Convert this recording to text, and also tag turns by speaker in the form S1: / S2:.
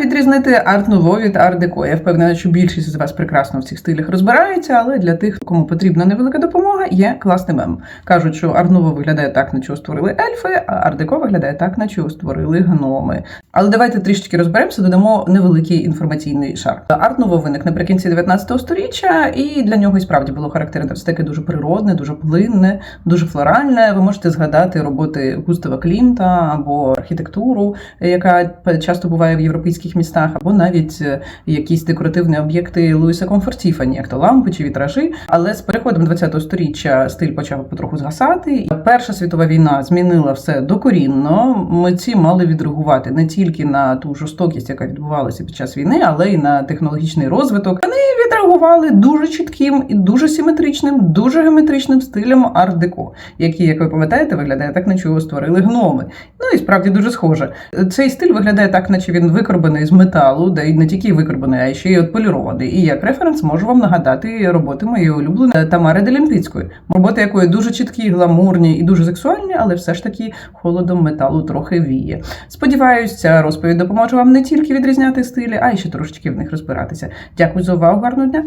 S1: Відрізнити арт-нуво від арт-деко? Я впевнена, що більшість з вас прекрасно в цих стилях розбираються, але для тих, кому потрібна невелика допомога, є класний мем. Кажуть, що арт-нуво виглядає так, на чого створили ельфи, а арт-деко виглядає так, на чого створили гноми. Але давайте трішечки розберемося, додамо невеликий інформаційний шар. Арт-нуво виник наприкінці 19 століття, і для нього і справді було характерне таке дуже природне, дуже плинне, дуже флоральне. Ви можете згадати роботи Густава Клімта або архітектуру, яка часто буває в європейських містах, або навіть е, якісь декоративні об'єкти Луїса Комфортіфані, як то лампи чи вітражі. Але з переходом 20 століття стиль почав потроху згасати. Перша світова війна змінила все докорінно. Митці мали відреагувати не тільки на ту жорстокість, яка відбувалася під час війни, але й на технологічний розвиток. Вони відреагували дуже чітким і дуже симетричним, дуже геометричним стилем арт-деко, який, як ви пам'ятаєте, виглядає так, наче його створили гноми. Ну і справді дуже схоже. Цей стиль виглядає так, наче він викорбаний з металу, де не тільки викорбаний, а ще й от полірований. І як референс можу вам нагадати роботи моєї улюбленої Тамари Делімпіцької, роботи якої дуже чіткі, гламурні і дуже сексуальні, але все ж таки холодом металу трохи віє. Сподіваюсь, ця розповідь допоможе вам не тільки відрізняти стилі, а й ще трошечки в них розбиратися. Дякую за увагу, гарного дня!